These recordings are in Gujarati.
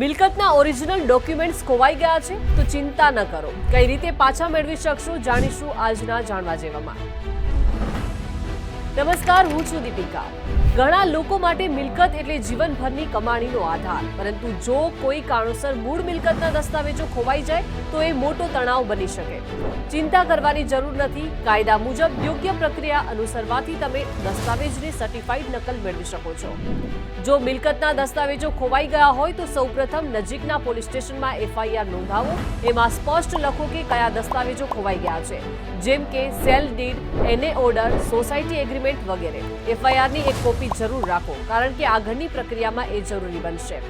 મિલકતના ઓરિજિનલ ડોક્યુમેન્ટ્સ ખોવાઈ ગયા છે, તો ચિંતા ન કરો. કઈ રીતે પાછા મેળવી શકશો, જાણીશું આજના જાણવા જેવામાં. નમસ્કાર, હું છું દીપિકા. ઘણા લોકો માટે મિલકત એટલે જીવનભરની કમાણીનો આધાર. પરંતુ જો કોઈ કારણોસર મૂળ મિલકતના દસ્તાવેજો ખોવાઈ જાય, તો એ મોટો તણાવ બની શકે. ચિંતા કરવાની જરૂર નથી. કાયદા મુજબ યોગ્ય પ્રક્રિયા અનુસરવાથી તમે દસ્તાવેજની સર્ટિફાઈડ નકલ મેળવી શકો છો. જો મિલકતના દસ્તાવેજો ખોવાઈ ગયા હોય, તો સૌપ્રથમ નજીકના પોલીસ સ્ટેશનમાં એફઆઈઆર નોંધાવો. એમાં સ્પષ્ટ લખો કે કયા દસ્તાવેજો ખોવાઈ ગયા છે. જેમ કે સેલ ડીડ, એને ઓર્ડર, સોસાયટી એગ્રીમેન્ટ વગેરે. એફઆઈઆરની એક કોપી જરૂર રાખો, કારણ કે આગળની પ્રક્રિયામાં એ જરૂરી બનશે.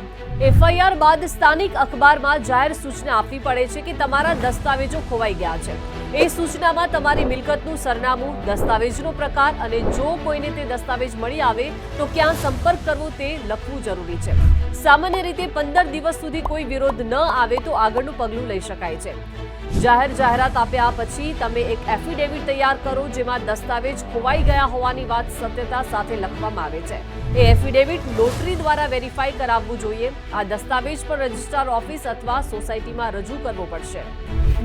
એફઆઈઆર બાદ સ્થાનિક અખબારમાં જાહેર સૂચના આપવી પડે છે કે તમારા દસ્તાવેજો ખોવાઈ ગયા છે. એ સૂચનામાં તમારી મિલકતનું સરનામું, દસ્તાવેજનો પ્રકાર અને જો કોઈને તે દસ્તાવેજ મળી આવે, તો ક્યાં સંપર્ક કરવો તે લખવું જરૂરી છે. સામાન્ય રીતે પંદર દિવસ સુધી કોઈ વિરોધ ન આવે તો આગળનું પગલું લઈ શકાય છે. જાહેર જાહેરાત આપ્યા પછી તમે એક એફિડેવિટ તૈયાર કરો જેમાં દસ્તાવેજ ખોવાઈ ગયા હોવાની વાત સત્યતા સાથે લખવામાં આવે છે. એ એફિડેવિટ નોટરી દ્વારા વેરીફાઈ કરાવવું જોઈએ. આ દસ્તાવેજ પણ રજિસ્ટ્રાર ઓફિસ અથવા સોસાયટીમાં રજૂ કરવો પડશે.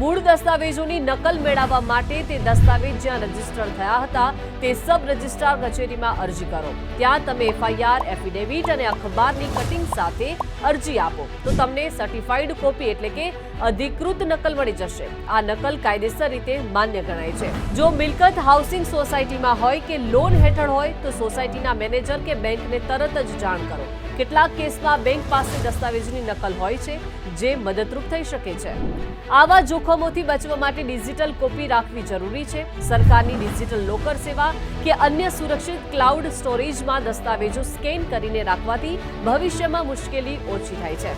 મૂળ દસ્તાવેજોની નકલ મેળવવા માટે તે દસ્તાવેજ જ્યાં રજિસ્ટર થયા હતા, તે સબ રજિસ્ટ્રાર કચેરીમાં અરજી કરો. ત્યાં તમે એફઆઈઆર એફિડેવિટ અને અખબારની કટિંગ સાથે અરજી આપો. તો તમને સર્ટિફાઈડ કોપી એટલે કે અધિકૃત નકલ મળી જશે. આ નકલ કાયદેસર રીતે માન્ય ગણાય છે. જો મિલકત હાઉસિંગ સોસાયટીમાં હોય કે લોન હેઠળ હોય, તો સોસાયટીના મેનેજર કે બેંકને તરત જ જાણ કરો. કેટલાક કેસમાં બેંક પાસે દસ્તાવેજની નકલ હોય છે, જે મદદરૂપ થઈ શકે છે. આવા જોખમોથી બચવા માટે ડિજિટલ કોપી રાખવી જરૂરી છે. સરકારની ડિજિટલ લોકર સેવા કે અન્ય સુરક્ષિત ક્લાઉડ સ્ટોરેજમાં દસ્તાવેજો સ્કેન કરીને રાખવાથી ભવિષ્યમાં મુશ્કેલી ઓછી થાય છે.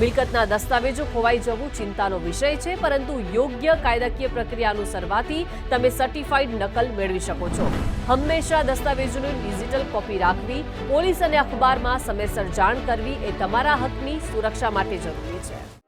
મિલકતના દસ્તાવેજો ખોવાઈ જવું ચિંતાનો વિષય છે પરંતુ યોગ્ય કાયદાકીય પ્રક્રિયા અનુસરવાથી તમે સર્ટિફાઈડ નકલ મેળવી શકો છો. હંમેશા દસ્તાવેજોની ડિજિટલ કોપી રાખવી, પોલીસ અને અખબારમાં સમયસર જાણ કરવી એ તમારા હકની સુરક્ષા માટે જરૂરી છે.